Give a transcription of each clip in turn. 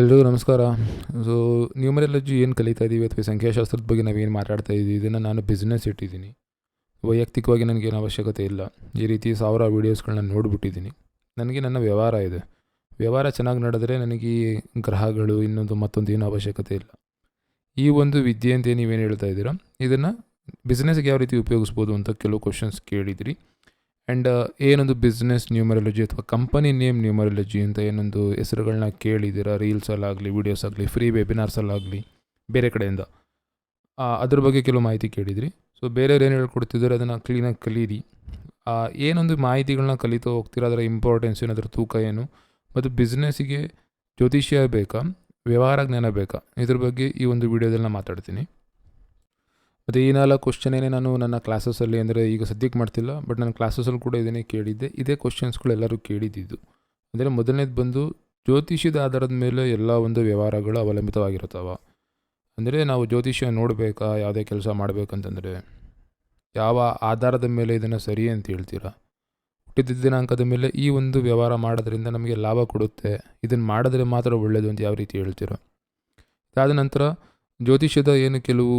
ಎಲ್ರಿಗೂ ನಮಸ್ಕಾರ. So numerology ಏನು ಕಲಿತಾ ಇದ್ದೀವಿ ಅಥವಾ ಸಂಖ್ಯಾಶಾಸ್ತ್ರದ ಬಗ್ಗೆ ನಾವೇನು ಮಾತಾಡ್ತಾ ಇದ್ದೀವಿ ಇದನ್ನು ನಾನು ಬಿಸ್ನೆಸ್ ಇಟ್ಟಿದ್ದೀನಿ. ವೈಯಕ್ತಿಕವಾಗಿ ನನಗೇನು ಅವಶ್ಯಕತೆ ಇಲ್ಲ. ಈ ರೀತಿ ಸಾವಿರ ವೀಡಿಯೋಸ್ಗಳನ್ನ ನೋಡಿಬಿಟ್ಟಿದ್ದೀನಿ. ನನಗೆ ನನ್ನ ವ್ಯವಹಾರ ಇದೆ. ವ್ಯವಹಾರ ಚೆನ್ನಾಗಿ ನಡೆದರೆ ನನಗೆ ಈ ಗ್ರಹಗಳು ಇನ್ನೊಂದು ಮತ್ತೊಂದು ಏನು ಅವಶ್ಯಕತೆ ಇಲ್ಲ. ಈ ಒಂದು ವಿದ್ಯೆ ಅಂತ ನೀವೇನು ಹೇಳ್ತಾ ಇದ್ದೀರಾ? ಇದನ್ನು ಬಿಸ್ನೆಸ್ಗೆ ಯಾವ ರೀತಿ ಉಪಯೋಗಿಸ್ಬೋದು ಅಂತ ಕೆಲವು ಕ್ವಶನ್ಸ್ ಕೇಳಿದಿರಿ. ಆ್ಯಂಡ್ ಏನೊಂದು ಬಿಸ್ನೆಸ್ ನ್ಯೂಮರಾಲಜಿ ಅಥವಾ ಕಂಪನಿ ನೇಮ್ ನ್ಯೂಮರಾಲಜಿ ಅಂತ ಏನೊಂದು ಹೆಸರುಗಳನ್ನ ಕೇಳಿದ್ದೀರಾ? ರೀಲ್ಸಲ್ಲಾಗಲಿ ವೀಡಿಯೋಸ್ ಆಗಲಿ ಫ್ರೀ ವೆಬಿನಾರ್ಸಲ್ಲಾಗಲಿ ಬೇರೆ ಕಡೆಯಿಂದ. ಅದ್ರ ಬಗ್ಗೆ ಕೆಲವು ಮಾಹಿತಿ ಕೇಳಿದ್ರಿ. ಸೊ ಬೇರೆಯವ್ರು ಏನು ಹೇಳ್ಕೊಡ್ತಿದ್ದಾರೆ ಅದನ್ನು ಕ್ಲೀನಾಗಿ ಕಲೀರಿ. ಏನೊಂದು ಮಾಹಿತಿಗಳನ್ನ ಕಲಿತಾ ಹೋಗ್ತೀರಾ? ಅದರ ಇಂಪಾರ್ಟೆನ್ಸ್ ಏನು? ಅದರ ತೂಕ ಏನು? ಮತ್ತು ಬಿಸ್ನೆಸ್ಸಿಗೆ ಜ್ಯೋತಿಷ್ಯ ಬೇಕಾ? ವ್ಯವಹಾರ ಜ್ಞಾನ ಬೇಕಾ? ಇದ್ರ ಬಗ್ಗೆ ಈ ಒಂದು ವಿಡಿಯೋದಲ್ಲಿ ನಾನು ಮಾತಾಡ್ತೀನಿ. ಮತ್ತು ಈ ನಾಲ್ಕು ಕ್ವಶನೇನೆ ನಾನು ನನ್ನ ಕ್ಲಾಸಸಲ್ಲಿ ಅಂದರೆ ಈಗ ಸದ್ಯಕ್ಕೆ ಮಾಡ್ತಿಲ್ಲ ಬಟ್ ನನ್ನ ಕ್ಲಾಸಸ್ಸಲ್ಲಿ ಕೂಡ ಇದನ್ನೇ ಕೇಳಿದ್ದೆ. ಇದೇ ಕ್ವಶನ್ಸ್ಗಳು ಎಲ್ಲರೂ ಕೇಳಿದ್ದಿದ್ದು. ಅಂದರೆ ಮೊದಲನೇದು ಬಂದು ಜ್ಯೋತಿಷ್ಯದ ಆಧಾರದ ಮೇಲೆ ಎಲ್ಲ ಒಂದು ವ್ಯವಹಾರಗಳು ಅವಲಂಬಿತವಾಗಿರುತ್ತವ. ಅಂದರೆ ನಾವು ಜ್ಯೋತಿಷ್ಯ ನೋಡಬೇಕಾ, ಯಾವುದೇ ಕೆಲಸ ಮಾಡಬೇಕಂತಂದರೆ ಯಾವ ಆಧಾರದ ಮೇಲೆ ಇದನ್ನು ಸರಿ ಅಂತ ಹೇಳ್ತೀರಾ? ಹುಟ್ಟಿದ ದಿನಾಂಕದ ಮೇಲೆ ಈ ಒಂದು ವ್ಯವಹಾರ ಮಾಡೋದ್ರಿಂದ ನಮಗೆ ಲಾಭ ಕೊಡುತ್ತೆ. ಇದನ್ನು ಮಾಡಿದ್ರೆ ಮಾತ್ರ ಒಳ್ಳೆಯದು ಅಂತ ಯಾವ ರೀತಿ ಹೇಳ್ತೀರಾ? ಅದಾದ ನಂತರ ಜ್ಯೋತಿಷ್ಯದ ಏನು ಕೆಲವು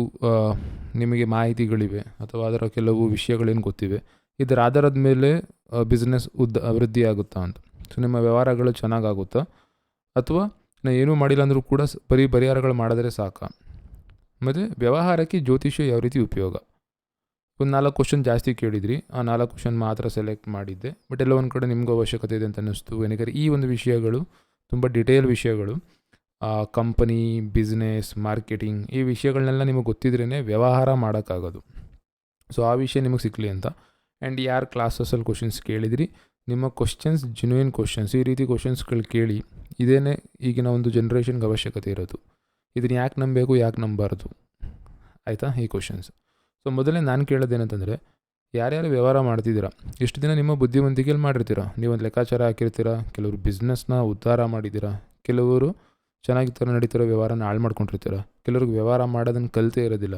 ನಿಮಗೆ ಮಾಹಿತಿಗಳಿವೆ ಅಥವಾ ಅದರ ಕೆಲವು ವಿಷಯಗಳೇನು ಗೊತ್ತಿವೆ, ಇದರ ಆಧಾರದ ಮೇಲೆ ಬಿಸ್ನೆಸ್ ಉದ್ದ, ಅಭಿವೃದ್ಧಿ ಆಗುತ್ತಾ ಅಂತ. ಸೊ ನಿಮ್ಮ ವ್ಯವಹಾರಗಳು ಚೆನ್ನಾಗಾಗುತ್ತಾ? ಅಥವಾ ನಾ ಏನೂ ಮಾಡಿಲ್ಲ ಅಂದರೂ ಕೂಡ ಬರೀ ಪರಿಹಾರಗಳು ಮಾಡಿದ್ರೆ ಸಾಕ? ಮತ್ತು ವ್ಯವಹಾರಕ್ಕೆ ಜ್ಯೋತಿಷ್ಯ ಯಾವ ರೀತಿ ಉಪಯೋಗ? ಒಂದು ನಾಲ್ಕು ಕ್ವಶನ್ ಜಾಸ್ತಿ ಕೇಳಿದ್ರಿ, ಆ ನಾಲ್ಕು ಕ್ವಶನ್ ಮಾತ್ರ ಸೆಲೆಕ್ಟ್ ಮಾಡಿದ್ದೆ. ಬಟ್ ಎಲ್ಲ ಒಂದು ಕಡೆ ನಿಮಗೂ ಅವಶ್ಯಕತೆ ಇದೆ ಅಂತ ಅನ್ನಿಸ್ತು. ಏನಕ್ಕೆ ಈ ಒಂದು ವಿಷಯಗಳು, ತುಂಬ ಡಿಟೇಲ್ ವಿಷಯಗಳು. ಕಂಪನಿ ಬಿಸ್ನೆಸ್ ಮಾರ್ಕೆಟಿಂಗ್ ಈ ವಿಷಯಗಳನ್ನೆಲ್ಲ ನಿಮಗೆ ಗೊತ್ತಿದ್ರೇ ವ್ಯವಹಾರ ಮಾಡೋಕ್ಕಾಗೋದು. ಸೊ ಆ ವಿಷಯ ನಿಮಗೆ ಸಿಕ್ಕಲಿ ಅಂತ. ಆ್ಯಂಡ್ ಯಾರು ಕ್ಲಾಸಸ್ಸಲ್ಲಿ ಕ್ವಶನ್ಸ್ ಕೇಳಿದಿರಿ, ನಿಮ್ಮ ಕ್ವಶನ್ಸ್ ಜೆನ್ಯೂನ್ ಕ್ವಶನ್ಸ್ ಈ ರೀತಿ ಕ್ವಶನ್ಸ್ಗಳು ಕೇಳಿ, ಇದೇನೇ ಈಗಿನ ಒಂದು ಜನ್ರೇಷನ್ಗೆ ಅವಶ್ಯಕತೆ ಇರೋದು. ಇದನ್ನು ಯಾಕೆ ನಂಬಬೇಕು, ಯಾಕೆ ನಂಬಾರ್ದು ಆಯಿತಾ ಈ ಕ್ವಶನ್ಸ್ ಸೊ ಮೊದಲೇ ನಾನು ಕೇಳೋದೇನಂತಂದರೆ, ಯಾರ್ಯಾರು ವ್ಯವಹಾರ ಮಾಡ್ತಿದ್ದೀರಾ ಎಷ್ಟು ದಿನ ನಿಮ್ಮ ಬುದ್ಧಿವಂತಿಕೆಯಲ್ಲಿ ಮಾಡಿರ್ತೀರಾ? ನೀವೊಂದು ಲೆಕ್ಕಾಚಾರ ಹಾಕಿರ್ತೀರಾ? ಕೆಲವರು ಬಿಸ್ನೆಸ್ನ ಉದ್ಧಾರ ಮಾಡಿದ್ದೀರಾ? ಕೆಲವರು ಚೆನ್ನಾಗಿ ಥರ ನಡೀತಿರೋ ವ್ಯವಹಾರನ ಹಾಳು ಮಾಡ್ಕೊಂಡಿರ್ತೀರ? ಕೆಲವ್ರಿಗೆ ವ್ಯವಹಾರ ಮಾಡೋದನ್ನು ಕಲಿತೇ ಇರೋದಿಲ್ಲ.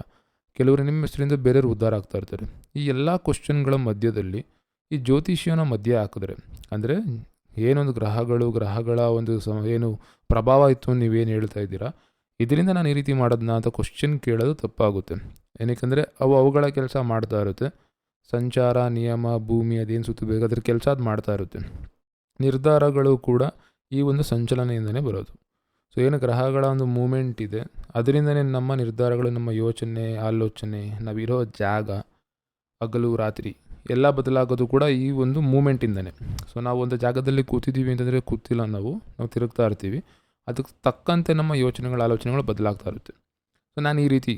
ಕೆಲವರು ನಿಮ್ಮ ಹೆಸರಿಂದ ಬೇರೆಯವ್ರು ಉದ್ಧಾರ ಆಗ್ತಾ ಇರ್ತಾರೆ. ಈ ಎಲ್ಲ ಕ್ವಶನ್ಗಳ ಮಧ್ಯದಲ್ಲಿ ಈ ಜ್ಯೋತಿಷ್ಯನ ಮಧ್ಯೆ ಹಾಕಿದ್ರೆ, ಅಂದರೆ ಏನೊಂದು ಗ್ರಹಗಳು, ಗ್ರಹಗಳ ಒಂದು ಸ, ಏನು ಪ್ರಭಾವ ಇತ್ತು ನೀವೇನು ಹೇಳ್ತಾ ಇದ್ದೀರಾ? ಇದರಿಂದ ನಾನು ಈ ರೀತಿ ಮಾಡೋದನ್ನ ಅಂತ ಕ್ವಶನ್ ಕೇಳೋದು ತಪ್ಪಾಗುತ್ತೆ. ಏನಕ್ಕೆಂದರೆ ಅವು ಅವುಗಳ ಕೆಲಸ ಮಾಡ್ತಾ ಇರುತ್ತೆ. ಸಂಚಾರ, ನಿಯಮ, ಭೂಮಿ, ಅದೇನು ಸುತ್ತಬೇಕು ಅದ್ರ ಕೆಲಸ ಅದು ಮಾಡ್ತಾ ಇರುತ್ತೆ. ನಿರ್ಧಾರಗಳು ಕೂಡ ಈ ಒಂದು ಸಂಚಲನೆಯಿಂದನೇ ಬರೋದು. ಸೊ ಏನು ಗ್ರಹಗಳ ಒಂದು ಮೂಮೆಂಟ್ ಇದೆ. ಅದರಿಂದನೇ ನಮ್ಮ ನಿರ್ಧಾರಗಳು, ನಮ್ಮ ಯೋಚನೆ, ಆಲೋಚನೆ ನಾವಿರೋ ಜಾಗ, ಹಗಲು, ರಾತ್ರಿ ಎಲ್ಲ ಬದಲಾಗೋದು ಕೂಡ ಈ ಒಂದು ಮೂಮೆಂಟಿಂದನೇ ಸೊ ನಾವು ಒಂದು ಜಾಗದಲ್ಲಿ ಕೂತಿದ್ದೀವಿ ಅಂತಂದರೆ ಕೂತಿಲ್ಲ ನಾವು. ನಾವು ತಿರುಗ್ತಾ ಇರ್ತೀವಿ. ಅದಕ್ಕೆ ತಕ್ಕಂತೆ ನಮ್ಮ ಯೋಚನೆಗಳು, ಆಲೋಚನೆಗಳು ಬದಲಾಗ್ತಾ ಇರುತ್ತೆ. ಸೊ ನಾನು ಈ ರೀತಿ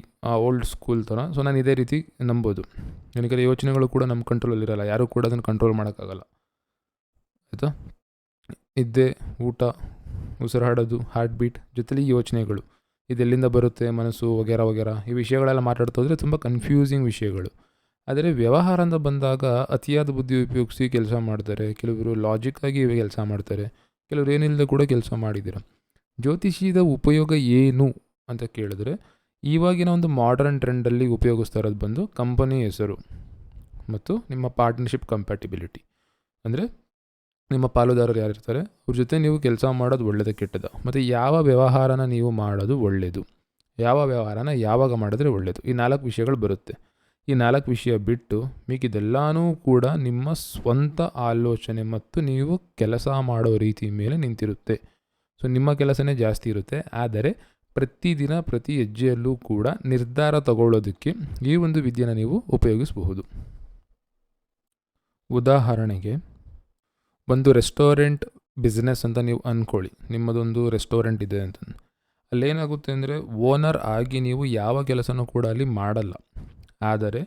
ಓಲ್ಡ್ ಸ್ಕೂಲ್ ಥರ ಸೊ ನಾನು ಇದೇ ರೀತಿ ನಂಬೋದು. ನನಗೆ ಯೋಚನೆಗಳು ಕೂಡ ನಮ್ಮ ಕಂಟ್ರೋಲಲ್ಲಿರಲ್ಲ ಯಾರೂ ಕೂಡ ಅದನ್ನು ಕಂಟ್ರೋಲ್ ಮಾಡೋಕ್ಕಾಗಲ್ಲ. ಆಯಿತಾ? ನಿದ್ದೆ ಊಟ ಉಸಿರಾಡೋದು ಹಾರ್ಟ್ ಬೀಟ್ ಜೊತೆಲಿ ಯೋಚನೆಗಳು. ಇದೆಲ್ಲಿಂದ ಬರುತ್ತೆ ಮನಸ್ಸು, ವಗೇರ ವಗೇರ, ಈ ವಿಷಯಗಳೆಲ್ಲ ಮಾತಾಡ್ತಾ ಹೋದರೆ ತುಂಬ ಕನ್ಫ್ಯೂಸಿಂಗ್ ವಿಷಯಗಳು. ಆದರೆ ವ್ಯವಹಾರ ಅಂತ ಬಂದಾಗ ಅತಿಯಾದ ಬುದ್ಧಿ ಉಪಯೋಗಿಸಿ ಕೆಲಸ ಮಾಡ್ತಾರೆ. ಕೆಲವರು ಲಾಜಿಕ್ಕಾಗಿ ಕೆಲಸ ಮಾಡ್ತಾರೆ. ಕೆಲವರು ಏನಿಲ್ಲದೆ ಕೂಡ ಕೆಲಸ ಮಾಡಿದ್ದೀರ. ಜ್ಯೋತಿಷಿದ ಉಪಯೋಗ ಏನು ಅಂತ ಕೇಳಿದ್ರೆ ಇವಾಗಿನ ಒಂದು ಮಾಡರ್ನ್ ಟ್ರೆಂಡಲ್ಲಿ ಉಪಯೋಗಿಸ್ತಾ ಇರೋದು ಬಂದು ಕಂಪನಿ ಹೆಸರು ಮತ್ತು ನಿಮ್ಮ ಪಾರ್ಟ್ನರ್ಶಿಪ್ ಕಂಪ್ಯಾಟಿಬಿಲಿಟಿ ಅಂದರೆ ನಿಮ್ಮ ಪಾಲುದಾರರು ಯಾರಿರ್ತಾರೆ? ಅವ್ರ ಜೊತೆ ನೀವು ಕೆಲಸ ಮಾಡೋದು ಒಳ್ಳೆಯದು ಕೆಟ್ಟದ. ಮತ್ತು ಯಾವ ವ್ಯವಹಾರನ ನೀವು ಮಾಡೋದು ಒಳ್ಳೆಯದು ಯಾವ ವ್ಯವಹಾರನ ಯಾವಾಗ ಮಾಡಿದ್ರೆ ಒಳ್ಳೆಯದು ಈ ನಾಲ್ಕು ವಿಷಯಗಳು ಬರುತ್ತೆ. ಈ ನಾಲ್ಕು ವಿಷಯ ಬಿಟ್ಟು ಮಿಕ್ಕಿದೆಲ್ಲನೂ ಕೂಡ ನಿಮ್ಮ ಸ್ವಂತ ಆಲೋಚನೆ ಮತ್ತು ನೀವು ಕೆಲಸ ಮಾಡೋ ರೀತಿ ಮೇಲೆ ನಿಂತಿರುತ್ತೆ. ಸೊ ನಿಮ್ಮ ಕೆಲಸನೇ ಜಾಸ್ತಿ ಇರುತ್ತೆ. ಆದರೆ ಪ್ರತಿದಿನ, ಪ್ರತಿ ಹೆಜ್ಜೆಯಲ್ಲೂ ಕೂಡ ನಿರ್ಧಾರ ತಗೊಳ್ಳೋದಕ್ಕೆ ಈ ಒಂದು ವಿದ್ಯೆನ ನೀವು ಉಪಯೋಗಿಸಬಹುದು. ಉದಾಹರಣೆಗೆ ಒಂದು ರೆಸ್ಟೋರೆಂಟ್ ಬಿಸ್ನೆಸ್ ಅಂತ ನೀವು ಅಂದ್ಕೊಳ್ಳಿ ನಿಮ್ಮದೊಂದು ರೆಸ್ಟೋರೆಂಟ್ ಇದೆ ಅಂತ. ಅಲ್ಲೇನಾಗುತ್ತೆ ಅಂದರೆ ಓನರ್ ಆಗಿ ನೀವು ಯಾವ ಕೆಲಸನೂ ಕೂಡ ಅಲ್ಲಿ ಮಾಡಲ್ಲ. ಆದರೆ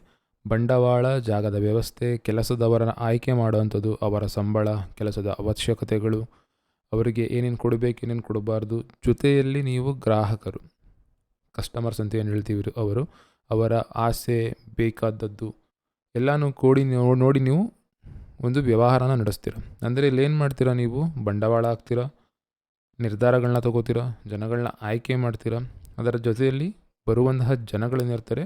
ಬಂಡವಾಳ, ಜಾಗದ ವ್ಯವಸ್ಥೆ, ಕೆಲಸದವರನ್ನು ಆಯ್ಕೆ ಮಾಡುವಂಥದ್ದು, ಅವರ ಸಂಬಳ, ಕೆಲಸದ ಅವಶ್ಯಕತೆಗಳು, ಅವರಿಗೆ ಏನೇನು ಕೊಡಬೇಕು, ಏನೇನು ಕೊಡಬಾರ್ದು, ಜೊತೆಯಲ್ಲಿ ನೀವು ಗ್ರಾಹಕರು. ಕಸ್ಟಮರ್ಸ್ ಅಂತ ಏನು ಹೇಳ್ತೀವಿ ಅವರು, ಅವರ ಆಸೆ ಬೇಕಾದದ್ದು, ಎಲ್ಲನೂ ಕೂಡಿ ನೋಡಿ ನೀವು ಒಂದು ವ್ಯವಹಾರನ ನಡೆಸ್ತೀರ? ಅಂದರೆ ಇಲ್ಲಿ ಏನು ಮಾಡ್ತೀರಾ ನೀವು? ಬಂಡವಾಳ ಹಾಕ್ತೀರಾ? ನಿರ್ಧಾರಗಳನ್ನ ತಗೋತೀರಾ? ಜನಗಳನ್ನ ಆಯ್ಕೆ ಮಾಡ್ತೀರಾ? ಅದರ ಜೊತೆಯಲ್ಲಿ ಬರುವಂತಹ ಜನಗಳೇನಿರ್ತಾರೆ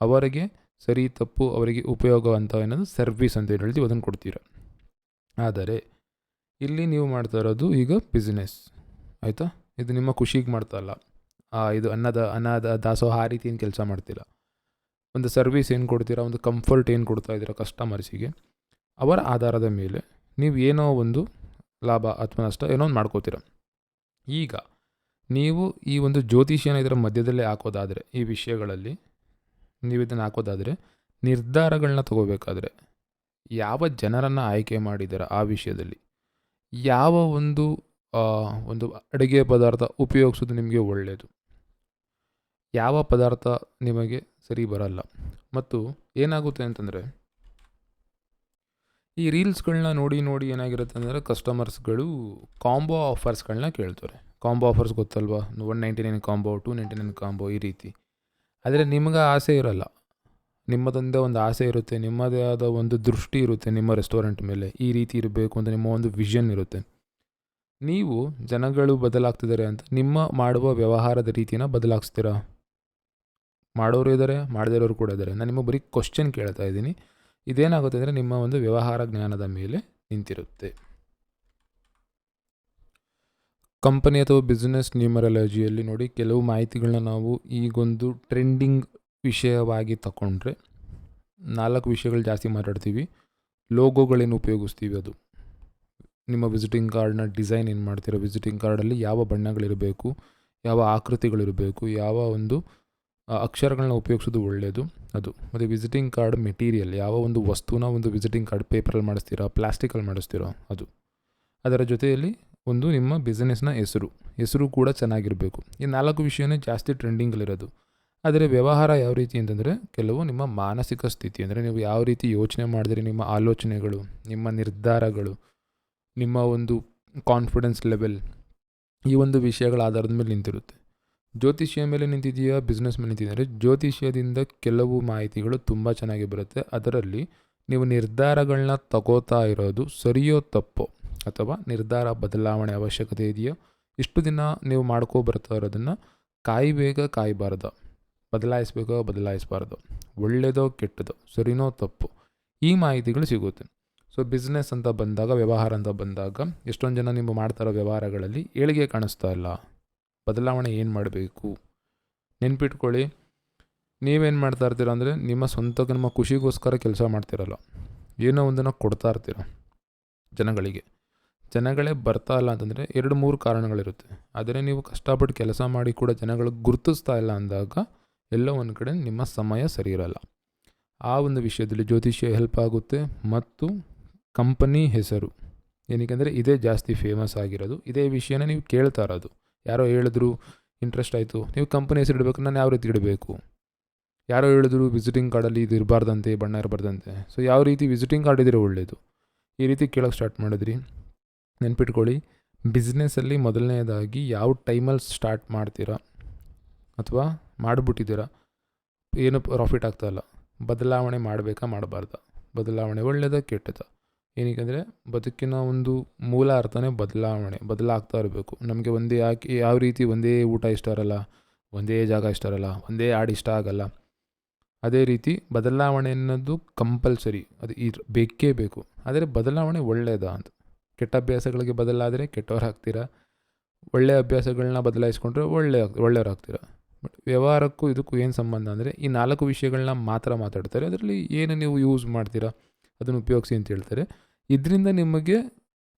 ಅವರಿಗೆ ಸರಿ, ತಪ್ಪು, ಅವರಿಗೆ ಉಪಯೋಗ ಅಂತ ಏನದು ಸರ್ವಿಸ್ ಅಂತ ಹೇಳಿ ಹೇಳ್ತೀವಿ ಅದನ್ನು ಕೊಡ್ತೀರ. ಆದರೆ, ಇಲ್ಲಿ ನೀವು ಮಾಡ್ತಾ ಇರೋದು ಈಗ ಬಿಸ್ನೆಸ್ ಆಯಿತಾ? ಇದು ನಿಮ್ಮ ಖುಷಿಗೆ ಮಾಡ್ತಾ ಇಲ್ಲ ಇದು ಅನ್ನದ ಅನ್ನದ ದಾಸೋಹ ಆ ರೀತಿ ಏನು ಕೆಲಸ ಮಾಡ್ತಿಲ್ಲ ಒಂದು ಸರ್ವಿಸ್ ಏನು ಕೊಡ್ತೀರಾ? ಒಂದು ಕಂಫರ್ಟ್ ಏನು ಕೊಡ್ತಾ ಇದ್ದೀರಾ ಕಸ್ಟಮರ್ಸಿಗೆ ಅವರ ಆಧಾರದ ಮೇಲೆ ನೀವು ಏನೋ ಒಂದು ಲಾಭ ಅಥವಾ ನಷ್ಟ ಏನೋ ಒಂದು ಮಾಡ್ಕೋತೀರ. ಈಗ ನೀವು ಈ ಒಂದು ಜ್ಯೋತಿಷ್ಯನ ಇದರ ಮಧ್ಯದಲ್ಲೇ ಹಾಕೋದಾದರೆ, ಈ ವಿಷಯಗಳಲ್ಲಿ ನೀವು ಇದನ್ನು ಹಾಕೋದಾದರೆ ನಿರ್ಧಾರಗಳನ್ನ ತಗೋಬೇಕಾದ್ರೆ ಯಾವ ಜನರನ್ನು ಆಯ್ಕೆ ಮಾಡಿದ್ದೀರ ಆ ವಿಷಯದಲ್ಲಿ? ಯಾವ ಒಂದು ಒಂದು ಅಡುಗೆ ಪದಾರ್ಥ ಉಪಯೋಗಿಸೋದು ನಿಮಗೆ ಒಳ್ಳೆಯದು ಯಾವ ಪದಾರ್ಥ ನಿಮಗೆ ಸರಿ ಬರಲ್ಲ? ಮತ್ತು ಏನಾಗುತ್ತೆ ಅಂತಂದರೆ ಈ ರೀಲ್ಸ್ಗಳನ್ನ ನೋಡಿ ನೋಡಿ ಏನಾಗಿರುತ್ತೆ ಅಂದರೆ ಕಸ್ಟಮರ್ಸ್ಗಳು ಕಾಂಬೋ ಆಫರ್ಸ್ಗಳನ್ನ ಕೇಳ್ತಾರೆ. ಕಾಂಬೋ ಆಫರ್ಸ್ ಗೊತ್ತಲ್ವಾ? One ninety nine combo two ninety nine combo ಈ ರೀತಿ. ಆದರೆ ನಿಮ್ಗೆ ಆಸೆ ಇರಲ್ಲ. ನಿಮ್ಮದೊಂದೇ ಒಂದು ಆಸೆ ಇರುತ್ತೆ, ನಿಮ್ಮದೇ ಆದ ಒಂದು ದೃಷ್ಟಿ ಇರುತ್ತೆ ನಿಮ್ಮ ರೆಸ್ಟೋರೆಂಟ್ ಮೇಲೆ. ಈ ರೀತಿ ಇರಬೇಕು ಅಂತ ನಿಮ್ಮ ಒಂದು ವಿಷನ್ ಇರುತ್ತೆ. ನೀವು ಜನಗಳು ಬದಲಾಗ್ತಿದ್ದಾರೆ ಅಂತ ನಿಮ್ಮ ಮಾಡುವ ವ್ಯವಹಾರದ ರೀತಿನ ಬದಲಾಗಿಸ್ತೀರಾ? ಮಾಡೋರು ಇದ್ದಾರೆ ಮಾಡದೇ ಇರೋರು ಕೂಡ ಇದ್ದಾರೆ. ನಾನು ನಿಮಗೆ ಬರೀ ಕ್ವಶನ್ ಕೇಳ್ತಾ ಇದ್ದೀನಿ. ಇದೇನಾಗುತ್ತೆ ಅಂದರೆ ನಿಮ್ಮ ಒಂದು ವ್ಯವಹಾರ ಜ್ಞಾನದ ಮೇಲೆ ನಿಂತಿರುತ್ತೆ. ಕಂಪನಿ ಅಥವಾ ಬಿಸ್ನೆಸ್ ನ್ಯೂಮರಾಲಜಿಯಲ್ಲಿ ನೋಡಿ ಕೆಲವು ಮಾಹಿತಿಗಳನ್ನ ನಾವು ಈಗೊಂದು ಟ್ರೆಂಡಿಂಗ್ ವಿಷಯವಾಗಿ ತಗೊಂಡ್ರೆ ನಾಲ್ಕು ವಿಷಯಗಳು ಜಾಸ್ತಿ ಮಾತಾಡ್ತೀವಿ. ಲೋಗೋಗಳೇನು ಉಪಯೋಗಿಸ್ತೀವಿ ಅದು. ನಿಮ್ಮ ವಿಸಿಟಿಂಗ್ ಕಾರ್ಡ್ನ ಡಿಸೈನ್ ಏನು ಮಾಡ್ತೀರೋ? ವಿಸಿಟಿಂಗ್ ಕಾರ್ಡಲ್ಲಿ ಯಾವ ಬಣ್ಣಗಳಿರಬೇಕು? ಯಾವ ಆಕೃತಿಗಳಿರಬೇಕು? ಯಾವ ಒಂದು ಅಕ್ಷರಗಳನ್ನ ಉಪಯೋಗಿಸೋದು ಒಳ್ಳೆಯದು ಅದು ಮತ್ತು ವಿಸಿಟಿಂಗ್ ಕಾರ್ಡ್ ಮೆಟೀರಿಯಲ್ ಯಾವ ಒಂದು ವಸ್ತುನ ಒಂದು ವಿಸಿಟಿಂಗ್ ಕಾರ್ಡ್ ಪೇಪರಲ್ಲಿ ಮಾಡಿಸ್ತೀರಾ ಪ್ಲಾಸ್ಟಿಕಲ್ಲಿ ಮಾಡಿಸ್ತೀರೋ ಅದು. ಅದರ ಜೊತೆಯಲ್ಲಿ ಒಂದು ನಿಮ್ಮ ಬಿಸ್ನೆಸ್ನ ಹೆಸರು. ಹೆಸರು ಕೂಡ ಚೆನ್ನಾಗಿರಬೇಕು. ಈ ನಾಲ್ಕು ವಿಷಯನೇ ಜಾಸ್ತಿ ಟ್ರೆಂಡಿಂಗಲ್ಲಿರೋದು ಆದರೆ ವ್ಯವಹಾರ ಯಾವ ರೀತಿ ಅಂತಂದರೆ ಕೆಲವು ನಿಮ್ಮ ಮಾನಸಿಕ ಸ್ಥಿತಿ ಅಂದರೆ ನೀವು ಯಾವ ರೀತಿ ಯೋಚನೆ ಮಾಡಿದ್ರೆ, ನಿಮ್ಮ ಆಲೋಚನೆಗಳು, ನಿಮ್ಮ ನಿರ್ಧಾರಗಳು, ನಿಮ್ಮ ಒಂದು ಕಾನ್ಫಿಡೆನ್ಸ್ ಲೆವೆಲ್ ಈ ಒಂದು ವಿಷಯಗಳ ಆಧಾರದ ಮೇಲೆ ನಿಂತಿರುತ್ತೆ. ಜ್ಯೋತಿಷ್ಯ ಮೇಲೆ ನಿಂತಿದೆಯಾ ಬಿಸ್ನೆಸ್ ಮೇಲೆ ನಿಂತಿದ್ದಾರೆ ಜ್ಯೋತಿಷ್ಯದಿಂದ ಕೆಲವು ಮಾಹಿತಿಗಳು ತುಂಬ ಚೆನ್ನಾಗಿ ಬರುತ್ತೆ. ಅದರಲ್ಲಿ ನೀವು ನಿರ್ಧಾರಗಳನ್ನ ತಗೋತಾ ಇರೋದು ಸರಿಯೋ ತಪ್ಪೋ ಅಥವಾ ನಿರ್ಧಾರ ಬದಲಾವಣೆ ಅವಶ್ಯಕತೆ ಇದೆಯೋ, ಇಷ್ಟು ದಿನ ನೀವು ಮಾಡ್ಕೋ ಬರ್ತಾ ಇರೋದನ್ನು ಕಾಯಬೇಕ ಕಾಯಬಾರ್ದು, ಬದಲಾಯಿಸ್ಬೇಕೋ ಬದಲಾಯಿಸಬಾರ್ದು ಒಳ್ಳೆಯದೋ ಕೆಟ್ಟದೋ ಸರಿನೋ ತಪ್ಪು ಈ ಮಾಹಿತಿಗಳು ಸಿಗುತ್ತೆ. ಸೊ ಬಿಸ್ನೆಸ್ ಅಂತ ಬಂದಾಗ, ವ್ಯವಹಾರ ಅಂತ ಬಂದಾಗ ಎಷ್ಟೊಂದು ಜನ ನೀವು ಮಾಡ್ತಾ ಇರೋ ವ್ಯವಹಾರಗಳಲ್ಲಿ ಏಳಿಗೆ ಕಾಣಿಸ್ತಾ ಇಲ್ಲ. ಬದಲಾವಣೆ ಏನು ಮಾಡಬೇಕು? ನೆನ್ಪಿಟ್ಕೊಳ್ಳಿ. ನೀವೇನು ಮಾಡ್ತಾ ಇರ್ತೀರ ಅಂದರೆ ನಿಮ್ಮ ಸ್ವಂತಕ್ಕೆ ನಿಮ್ಮ ಖುಷಿಗೋಸ್ಕರ ಕೆಲಸ ಮಾಡ್ತಿರಲ್ಲ. ಏನೋ ಒಂದನ್ನು ಕೊಡ್ತಾ ಇರ್ತೀರ ಜನಗಳಿಗೆ. ಜನಗಳೇ ಬರ್ತಾ ಇಲ್ಲ ಅಂತಂದರೆ ಎರಡು, ಮೂರು ಕಾರಣಗಳಿರುತ್ತೆ. ಆದರೆ ನೀವು ಕಷ್ಟಪಟ್ಟು ಕೆಲಸ ಮಾಡಿ ಕೂಡ ಜನಗಳು ಗುರುತಿಸ್ತಾ ಇಲ್ಲ ಅಂದಾಗ ಎಲ್ಲೋ ಒಂದು ಕಡೆ ನಿಮ್ಮ ಸಮಯ ಸರಿ ಇರಲ್ಲ. ಆ ಒಂದು ವಿಷಯದಲ್ಲಿ ಜ್ಯೋತಿಷ್ಯ ಹೆಲ್ಪ್ ಆಗುತ್ತೆ ಮತ್ತು ಕಂಪನಿ ಹೆಸರು. ಏನಕ್ಕೆ ಅಂದರೆ ಇದೇ ಜಾಸ್ತಿ ಫೇಮಸ್ ಆಗಿರೋದು. ಇದೇ ವಿಷಯನ ನೀವು ಕೇಳ್ತಾ ಇರೋದು. ಯಾರೋ ಹೇಳಿದ್ರು ಇಂಟ್ರೆಸ್ಟ್ ಆಯಿತು. ನೀವು ಕಂಪನಿ ಹೆಸರು ಇಡಬೇಕು, ನಾನು ಯಾವ ರೀತಿ ಇಡಬೇಕು? ಯಾರೋ ಹೇಳಿದ್ರು ವಿಸಿಟಿಂಗ್ ಕಾರ್ಡಲ್ಲಿ ಇದು ಇರಬಾರ್ದಂತೆ, ಬಣ್ಣ ಇರಬಾರ್ದಂತೆ. ಸೊ ಯಾವ ರೀತಿ ವಿಸಿಟಿಂಗ್ ಕಾರ್ಡ್ ಇದ್ದರೆ ಒಳ್ಳೆಯದು ಈ ರೀತಿ ಕೇಳೋಕ್ಕೆ ಸ್ಟಾರ್ಟ್ ಮಾಡಿದ್ರಿ. ನೆನ್ಪಿಟ್ಕೊಳ್ಳಿ ಬಿಸ್ನೆಸ್ಸಲ್ಲಿ ಮೊದಲನೇದಾಗಿ ಯಾವ ಟೈಮಲ್ಲಿ ಸ್ಟಾರ್ಟ್ ಮಾಡ್ತೀರಾ? ಅಥವಾ ಮಾಡಿಬಿಟ್ಟಿದ್ದೀರಾ? ಏನು ಪ್ರಾಫಿಟ್ ಆಗ್ತಾಯಿಲ್ಲ ಬದಲಾವಣೆ ಮಾಡಬೇಕಾ, ಮಾಡಬಾರ್ದ? ಬದಲಾವಣೆ ಒಳ್ಳೆಯದ ಕೆಟ್ಟದ? ಏನಕ್ಕೆಂದರೆ ಬದುಕಿನ ಒಂದು ಮೂಲ ಅರ್ಥನೇ ಬದಲಾವಣೆ, ಬದಲಾಗ್ತಾ ಇರಬೇಕು. ನಮಗೆ ಒಂದೇ ಯಾಕೆ ಯಾವ ರೀತಿ ಒಂದೇ ಊಟ ಇಷ್ಟ ಇರಲ್ಲ, ಒಂದೇ ಜಾಗ ಇಷ್ಟ ಇರಲ್ಲ, ಒಂದೇ ಹಾಡು ಇಷ್ಟ ಆಗಲ್ಲ. ಅದೇ ರೀತಿ ಬದಲಾವಣೆ ಅನ್ನೋದು ಕಂಪಲ್ಸರಿ ಅದು ಇರ್, ಬೇಕೇ ಬೇಕು. ಆದರೆ ಬದಲಾವಣೆ ಒಳ್ಳೆಯದ ಅಂತ. ಕೆಟ್ಟ ಅಭ್ಯಾಸಗಳಿಗೆ ಬದಲಾದರೆ ಕೆಟ್ಟವರಾಗ್ತೀರಾ? ಒಳ್ಳೆಯ ಅಭ್ಯಾಸಗಳನ್ನ ಬದಲಾಯಿಸ್ಕೊಂಡ್ರೆ ಒಳ್ಳೆಯ ಒಳ್ಳೆಯವರಾಗ್ತೀರಾ? ಬಟ್ ವ್ಯವಹಾರಕ್ಕೂ ಇದಕ್ಕೂ ಏನು ಸಂಬಂಧ ಅಂದರೆ, ಈ ನಾಲ್ಕು ವಿಷಯಗಳನ್ನ ಮಾತ್ರ ಮಾತಾಡ್ತಾರೆ. ಅದರಲ್ಲಿ ಏನು ನೀವು ಯೂಸ್ ಮಾಡ್ತೀರಾ? ಅದನ್ನು ಉಪಯೋಗಿಸಿ ಅಂತ ಹೇಳ್ತಾರೆ. ಇದರಿಂದ ನಿಮಗೆ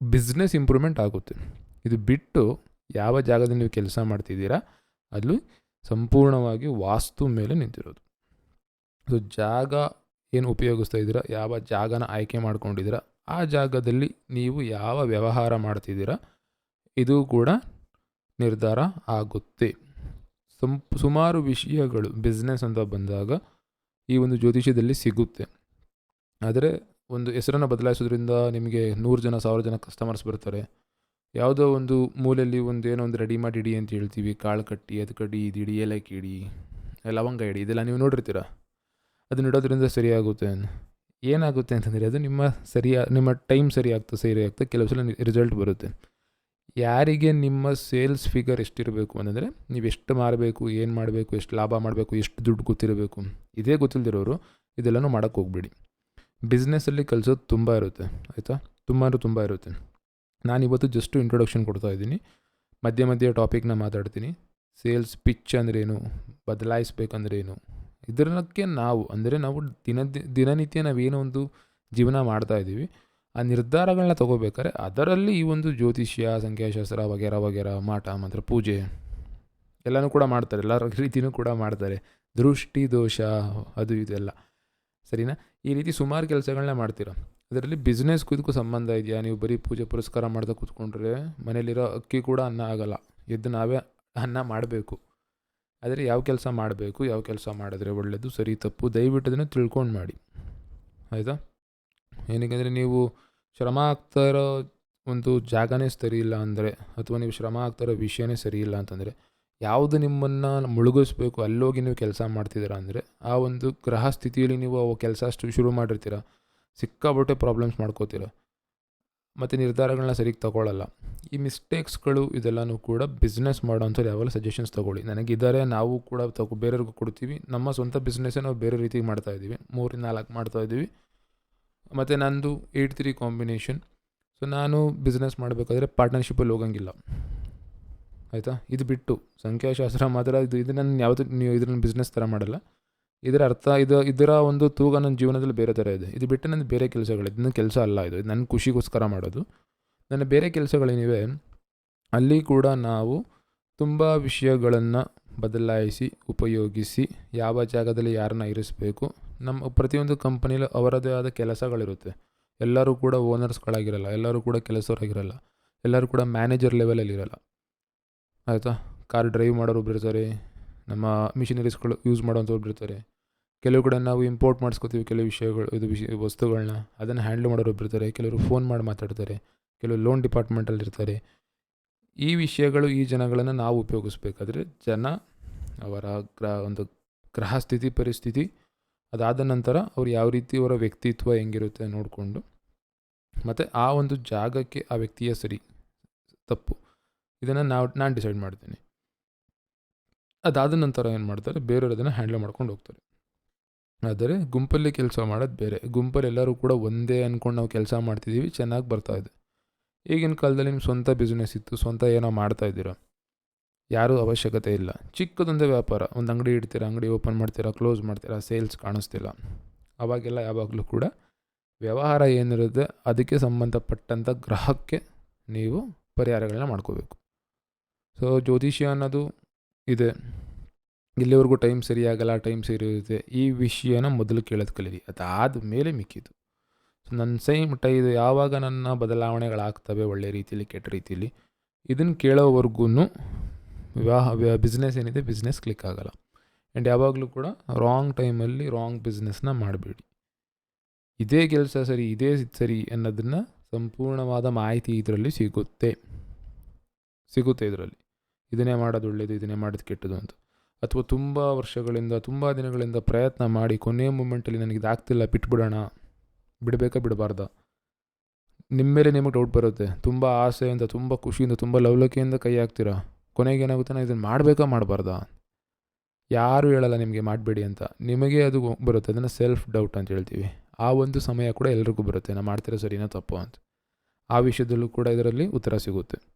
ಬಿಸ್ನೆಸ್ ಇಂಪ್ರೂವ್ಮೆಂಟ್ ಆಗುತ್ತೆ. ಇದು ಬಿಟ್ಟು ಯಾವ ಜಾಗದಲ್ಲಿ ನೀವು ಕೆಲಸ ಮಾಡ್ತಿದ್ದೀರಾ, ಅಲ್ಲಿ ಸಂಪೂರ್ಣವಾಗಿ ವಾಸ್ತು ಮೇಲೆ ನಿಂತಿರೋದು. ಸೊ ಜಾಗ ಏನು ಉಪಯೋಗಿಸ್ತಾ ಇದ್ದೀರಾ, ಯಾವ ಜಾಗನ ಆಯ್ಕೆ ಮಾಡ್ಕೊಂಡಿದ್ದೀರಾ, ಆ ಜಾಗದಲ್ಲಿ ನೀವು ಯಾವ ವ್ಯವಹಾರ ಮಾಡ್ತಿದ್ದೀರಾ, ಇದು ಕೂಡ ನಿರ್ಧಾರ ಆಗುತ್ತೆ. ಸಂ ಸುಮಾರು ವಿಷಯಗಳು ಬಿಸ್ನೆಸ್ ಅಂತ ಬಂದಾಗ ಈ ಒಂದು ಜ್ಯೋತಿಷ್ಯದಲ್ಲಿ ಸಿಗುತ್ತೆ. ಆದರೆ ಒಂದು ಹೆಸರನ್ನು ಬದಲಾಯಿಸೋದ್ರಿಂದ ನಿಮಗೆ ನೂರು ಜನ, ಸಾವಿರ ಜನ ಕಸ್ಟಮರ್ಸ್ ಬರ್ತಾರೆ. ಯಾವುದೋ ಒಂದು ಮೂಲೆಯಲ್ಲಿ ಒಂದು ಏನೋ ಒಂದು ರೆಡಿ ಮಾಡಿ ಇಡಿ ಅಂತ ಹೇಳ್ತೀವಿ. ಕಾಳು ಕಟ್ಟಿ, ಅದು ಕಡಿ, ಇದು ಇಡಿ ಏಲಕ್ಕಿ ಇಡಿ ಲವಂಗ ಇಡಿ, ಇದೆಲ್ಲ ನೀವು ನೋಡಿರ್ತೀರ. ಅದನ್ನ ಇಡೋದ್ರಿಂದ ಸರಿಯಾಗುತ್ತೆ ಏನಾಗುತ್ತೆ ಅಂತಂದರೆ ಅದು ನಿಮ್ಮ ಸರಿಯಾ, ನಿಮ್ಮ ಟೈಮ್ ಸರಿ ಆಗ್ತಾ ಸರಿ ಆಗ್ತಾ ಕೆಲವು ಸಲ ರಿಸಲ್ಟ್ ಬರುತ್ತೆ. ಯಾರಿಗೆ ನಿಮ್ಮ ಸೇಲ್ಸ್ ಫಿಗರ್ ಎಷ್ಟಿರಬೇಕು ಅಂತಂದರೆ ನೀವು ಎಷ್ಟು ಮಾರಬೇಕು, ಏನು ಮಾಡಬೇಕು, ಎಷ್ಟು ಲಾಭ ಮಾಡಬೇಕು, ಎಷ್ಟು ದುಡ್ಡು ಗೊತ್ತಿರಬೇಕು. ಇದೇ ಗೊತ್ತಿಲ್ಲದಿರೋರು ಇದೆಲ್ಲನೂ ಮಾಡೋಕ್ಕೆ ಹೋಗ್ಬೇಡಿ. ಬಿಸ್ನೆಸ್ಸಲ್ಲಿ ಕಲಿಸೋದು ತುಂಬ ಇರುತ್ತೆ, ಆಯಿತಾ? ತುಂಬ ಅಂದರೆ ತುಂಬ ಇರುತ್ತೆ. ನಾನಿವತ್ತು ಜಸ್ಟು ಇಂಟ್ರೊಡಕ್ಷನ್ ಕೊಡ್ತಾ ಇದ್ದೀನಿ. ಮಧ್ಯೆ ಮಧ್ಯೆ ಟಾಪಿಕ್ನ ಮಾತಾಡ್ತೀನಿ. ಸೇಲ್ಸ್ ಪಿಚ್ ಅಂದ್ರೇನು? ಬದಲಾಯಿಸ್ಬೇಕಂದ್ರೇನು? ಇದರಕ್ಕೆ ನಾವು, ಅಂದರೆ ನಾವು ದಿನ ದಿನನಿತ್ಯ ನಾವೇನೋ ಒಂದು ಜೀವನ ಮಾಡ್ತಾ ಇದ್ದೀವಿ. ಆ ನಿರ್ಧಾರಗಳನ್ನ ತಗೋಬೇಕಾದ್ರೆ ಅದರಲ್ಲಿ ಈ ಒಂದು ಜ್ಯೋತಿಷ್ಯ, ಸಂಖ್ಯಾಶಾಸ್ತ್ರ, ವಗೇರ ವಗೇರ, ಮಾಟ, ಮಂತ್ರ, ಪೂಜೆ ಎಲ್ಲನೂ ಕೂಡ ಮಾಡ್ತಾರೆ. ಎಲ್ಲ ರೀತಿಯೂ ಕೂಡ ಮಾಡ್ತಾರೆ. ದೃಷ್ಟಿ ದೋಷ, ಅದು ಇದೆಲ್ಲ ಸರಿನಾ? ಈ ರೀತಿ ಸುಮಾರು ಕೆಲಸಗಳನ್ನ ಮಾಡ್ತೀರ? ಅದರಲ್ಲಿ ಬಿಸ್ನೆಸ್ ಇದಕ್ಕೂ ಸಂಬಂಧ ಇದೆಯಾ? ನೀವು ಬರೀ ಪೂಜೆ ಪುರಸ್ಕಾರ ಮಾಡ್ತಾ ಕೂತ್ಕೊಂಡ್ರೆ ಮನೇಲಿರೋ ಅಕ್ಕಿ ಕೂಡ ಅನ್ನ ಆಗಲ್ಲ. ಎದ್ದು ನಾವೇ ಅನ್ನ ಮಾಡಬೇಕು. ಆದರೆ ಯಾವ ಕೆಲಸ ಮಾಡಬೇಕು, ಯಾವ ಕೆಲಸ ಮಾಡಿದ್ರೆ ಒಳ್ಳೆಯದು ಸರಿ, ತಪ್ಪು ದಯವಿಟ್ಟು ಅದನ್ನು ತಿಳ್ಕೊಂಡು ಮಾಡಿ. ಆಯಿತಾ? ಏನಕ್ಕೆಂದರೆ ನೀವು ಶ್ರಮ ಆಗ್ತಾ ಇರೋ ಒಂದು ಜಾಗನೇ ಸರಿ ಇಲ್ಲ ಅಂದರೆ, ಅಥವಾ ನೀವು ಶ್ರಮ ಆಗ್ತಾ ಇರೋ ವಿಷಯನೇ ಸರಿ ಇಲ್ಲ ಅಂತಂದರೆ ಯಾವುದು ನಿಮ್ಮನ್ನು ಮುಳುಗಿಸ್ಬೇಕು, ಅಲ್ಲೋಗಿ ನೀವು ಕೆಲಸ ಮಾಡ್ತಿದ್ದೀರಾ ಅಂದರೆ, ಆ ಒಂದು ಗ್ರಹ ಸ್ಥಿತಿಯಲ್ಲಿ ನೀವು ಅವು ಕೆಲಸ ಅಷ್ಟು ಶುರು ಮಾಡಿರ್ತೀರ ಸಿಕ್ಕಾಬಟ್ಟೆ ಪ್ರಾಬ್ಲಮ್ಸ್ ಮಾಡ್ಕೋತೀರ, ಮತ್ತು ನಿರ್ಧಾರಗಳನ್ನ ಸರಿಗೆ ತಗೊಳ್ಳಲ್ಲ ಈ ಮಿಸ್ಟೇಕ್ಸ್ಗಳು ಇದೆಲ್ಲನೂ ಕೂಡ ಬಿಸ್ನೆಸ್ ಮಾಡೋಂಥವ್ರು ಯಾವೆಲ್ಲ ಸಜೆಷನ್ಸ್ ತೊಗೊಳ್ಳಿ. ನನಗಿದ್ದಾರೆ, ನಾವು ಕೂಡ ತಗೋ, ಬೇರೆಯವ್ರಿಗೂ ಕೊಡ್ತೀವಿ. ನಮ್ಮ ಸ್ವಂತ ಬಿಸ್ನೆಸ್ಸೇ ನಾವು ಬೇರೆ ರೀತಿಗೆ ಮಾಡ್ತಾ ಇದ್ದೀವಿ. ಮೂರಿಂದ ನಾಲ್ಕು ಮಾಡ್ತಾ ಇದ್ದೀವಿ. ಮತ್ತು ನಂದು ಏಯ್ಟ್ ತ್ರೀ ಕಾಂಬಿನೇಷನ್ ಸೊ ನಾನು ಬಿಸ್ನೆಸ್ ಮಾಡಬೇಕಾದ್ರೆ ಪಾರ್ಟ್ನರ್ಶಿಪ್ಪಲ್ಲಿ ಹೋಗಂಗಿಲ್ಲ. ಆಯಿತಾ? ಇದು ಬಿಟ್ಟು ಸಂಖ್ಯಾಶಾಸ್ತ್ರ ಮಾತ್ರ ಇದು ಇದು ನನ್ನ ಯಾವತ್ತೂ ನೀವು ಇದನ್ನ ಬಿಸ್ನೆಸ್ ಥರ ಮಾಡಲ್ಲ. ಇದರ ಅರ್ಥ ಇದು ಇದರ ಒಂದು ತೂಗ ನನ್ನ ಜೀವನದಲ್ಲಿ ಬೇರೆ ಥರ ಇದೆ. ಇದು ಬಿಟ್ಟು ನನ್ನ ಬೇರೆ ಕೆಲಸಗಳಿದೆ ನನ್ನ ಕೆಲಸ ಅಲ್ಲ ಇದು. ನನ್ನ ಖುಷಿಗೋಸ್ಕರ ಮಾಡೋದು. ನನ್ನ ಬೇರೆ ಕೆಲಸಗಳೇನಿವೆ. ಅಲ್ಲಿ ಕೂಡ ನಾವು ತುಂಬ ವಿಷಯಗಳನ್ನು ಬದಲಾಯಿಸಿ, ಉಪಯೋಗಿಸಿ, ಯಾವ ಜಾಗದಲ್ಲಿ ಯಾರನ್ನ ಇರಿಸಬೇಕು ನಮ್ಮ ಪ್ರತಿಯೊಂದು ಕಂಪನಿಲಿ ಅವರದೇ ಆದ ಕೆಲಸಗಳಿರುತ್ತೆ. ಎಲ್ಲರೂ ಕೂಡ ಓನರ್ಸ್ಗಳಾಗಿರಲ್ಲ ಎಲ್ಲರೂ ಕೂಡ ಕೆಲಸವರಾಗಿರಲ್ಲ, ಎಲ್ಲರೂ ಕೂಡ ಮ್ಯಾನೇಜರ್ ಲೆವೆಲಲ್ಲಿ ಇರಲ್ಲ ಆಯಿತಾ? ಕಾರ್ ಡ್ರೈವ್ ಮಾಡೋರು ಒಬ್ರು ಇರ್ತಾರೆ. ನಮ್ಮ ಮಿಷಿನರೀಸ್ಗಳು ಯೂಸ್ ಮಾಡೋಂಥವ್ರು ಇರ್ತಾರೆ. ಕೆಲವು ಕಡೆ ನಾವು ಇಂಪೋರ್ಟ್ ಮಾಡಿಸ್ಕೋತೀವಿ ಕೆಲವು ವಿಷಯಗಳು, ಇದು ವಿಷಯ ವಸ್ತುಗಳನ್ನ ಅದನ್ನು ಹ್ಯಾಂಡ್ಲ್ ಮಾಡೋರು ಇರ್ತಾರೆ. ಕೆಲವರು ಫೋನ್ ಮಾಡಿ ಮಾತಾಡ್ತಾರೆ. ಕೆಲವು ಲೋನ್ ಡಿಪಾರ್ಟ್ಮೆಂಟಲ್ಲಿ ಇರ್ತಾರೆ. ಈ ವಿಷಯಗಳು ಈ ಜನಗಳನ್ನು ನಾವು ಉಪಯೋಗಿಸ್ಬೇಕಾದ್ರೆ ಜನ ಅವರ ಗ್ರ, ಒಂದು ಗ್ರಹ ಸ್ಥಿತಿ, ಪರಿಸ್ಥಿತಿ ಅದಾದ ನಂತರ ಅವ್ರು ಯಾವ ರೀತಿ ಅವರ ವ್ಯಕ್ತಿತ್ವ ಹೆಂಗಿರುತ್ತೆ ನೋಡಿಕೊಂಡು ಮತ್ತು ಆ ಒಂದು ಜಾಗಕ್ಕೆ ಆ ವ್ಯಕ್ತಿಯ ಸರಿ, ತಪ್ಪು. ಇದನ್ನು ನಾವು, ನಾನು ಡಿಸೈಡ್ ಮಾಡ್ತೀನಿ. ಅದಾದ ನಂತರ ಏನು ಮಾಡ್ತಾರೆ ಬೇರೆಯವರು ಅದನ್ನು ಹ್ಯಾಂಡಲ್ ಮಾಡ್ಕೊಂಡು ಹೋಗ್ತಾರೆ. ಆದರೆ ಗುಂಪಲ್ಲಿ ಕೆಲಸ ಮಾಡೋದು ಬೇರೆ. ಗುಂಪಲ್ಲಿ ಎಲ್ಲರೂ ಕೂಡ ಒಂದೇ ಅಂದ್ಕೊಂಡು ನಾವು ಕೆಲಸ ಮಾಡ್ತಿದ್ದೀವಿ ಚೆನ್ನಾಗಿ ಬರ್ತಾ ಇದೆ. ಈಗಿನ ಕಾಲದಲ್ಲಿ ನಿಮ್ಮ ಸ್ವಂತ ಬಿಸ್ನೆಸ್ ಇತ್ತು, ಸ್ವಂತ ಏನೋ ಮಾಡ್ತಾ ಇದ್ದೀರಾ. ಯಾರೂ ಅವಶ್ಯಕತೆ ಇಲ್ಲ. ಚಿಕ್ಕದೊಂದೇ ವ್ಯಾಪಾರ. ಒಂದು ಅಂಗಡಿ ಇಡ್ತೀರಾ, ಅಂಗಡಿ ಓಪನ್ ಮಾಡ್ತೀರಾ ಕ್ಲೋಸ್ ಮಾಡ್ತೀರಾ ಸೇಲ್ಸ್ ಕಾಣಿಸ್ತಿಲ್ಲ. ಅವಾಗೆಲ್ಲ ಯಾವಾಗಲೂ ಕೂಡ ವ್ಯವಹಾರ ಏನಿರುತ್ತೆ, ಅದಕ್ಕೆ ಸಂಬಂಧಪಟ್ಟಂಥ ಗ್ರಹಕ್ಕೆ ನೀವು ಪರಿಹಾರಗಳನ್ನ ಮಾಡ್ಕೋಬೇಕು. ಸೊ ಜ್ಯೋತಿಷ್ಯ ಅನ್ನೋದು ಇದೆ. ಇಲ್ಲಿವರೆಗೂ ಟೈಮ್ ಸರಿಯಾಗಲ್ಲ ಟೈಮ್ ಸರಿ ಇರುತ್ತೆ. ಈ ವಿಷಯನ ಮೊದಲು ಕೇಳೋದು ಕಲೀರಿ ಅದಾದ ಮೇಲೆ ಮಿಕ್ಕಿದ್ದು ಸೊ ನನ್ನ ಸೇಮ್ ಮಟ್ಟ ಯಾವಾಗ ನನ್ನ ಬದಲಾವಣೆಗಳಾಗ್ತವೆ, ಒಳ್ಳೆ ರೀತಿಯಲ್ಲಿ ಕೆಟ್ಟ ರೀತಿಯಲ್ಲಿ ಇದನ್ನು ಕೇಳೋವರೆಗೂ ವಿವಾಹ ಬಿಸ್ನೆಸ್ ಏನಿದೆ ಬಿಸ್ನೆಸ್ ಕ್ಲಿಕ್ ಆಗಲ್ಲ. ಆ್ಯಂಡ್ ಯಾವಾಗಲೂ ಕೂಡ ರಾಂಗ್ ಟೈಮಲ್ಲಿ ರಾಂಗ್ ಬಿಸ್ನೆಸ್ನ ಮಾಡಬೇಡಿ. ಇದೇ ಕೆಲಸ ಸರಿ ಇದೇ ಸರಿ ಅನ್ನೋದನ್ನು ಸಂಪೂರ್ಣವಾದ ಮಾಹಿತಿ ಇದರಲ್ಲಿ ಸಿಗುತ್ತೆ. ಸಿಗುತ್ತೆ ಇದರಲ್ಲಿ. ಇದನ್ನೇ ಮಾಡೋದು ಒಳ್ಳೆಯದು ಇದನ್ನೇ ಮಾಡೋದು ಕೆಟ್ಟದು ಅಂತ. ಅಥವಾ ತುಂಬ ವರ್ಷಗಳಿಂದ, ತುಂಬ ದಿನಗಳಿಂದ ಪ್ರಯತ್ನ ಮಾಡಿ ಕೊನೆಯ ಮೂಮೆಂಟಲ್ಲಿ ನನಗೆ ಇದಾಗ್ತಿಲ್ಲ ಬಿಟ್ಬಿಡೋಣ. ಬಿಡಬೇಕಾ, ಬಿಡಬಾರ್ದ? ನಿಮ್ಮ ಮೇಲೆ ನಿಮಗೆ ಡೌಟ್ ಬರುತ್ತೆ. ತುಂಬ ಆಸೆಯಿಂದ, ತುಂಬ ಖುಷಿಯಿಂದ, ತುಂಬ ಲವಲಕಿಯಿಂದ ಕೈ ಹಾಕ್ತೀರಾ? ಕೊನೆಗೆ ಏನಾಗುತ್ತೆ, ನಾನು ಇದನ್ನು ಮಾಡಬೇಕಾ, ಮಾಡಬಾರ್ದಾ? ಯಾರೂ ಹೇಳಲ್ಲ ನಿಮಗೆ ಮಾಡಬೇಡಿ ಅಂತ. ನಿಮಗೆ ಅದು ಬರುತ್ತೆ, ಅದನ್ನು ಸೆಲ್ಫ್ ಡೌಟ್ ಅಂತ ಹೇಳ್ತೀವಿ. ಆ ಒಂದು ಸಮಯ ಕೂಡ ಎಲ್ರಿಗೂ ಬರುತ್ತೆ. ನಾನು ಮಾಡ್ತಿರೋ ಸರಿನಾ, ತಪ್ಪು ಅಂತ. ಆ ವಿಷಯದಲ್ಲೂ ಕೂಡ ಇದರಲ್ಲಿ ಉತ್ತರ ಸಿಗುತ್ತೆ.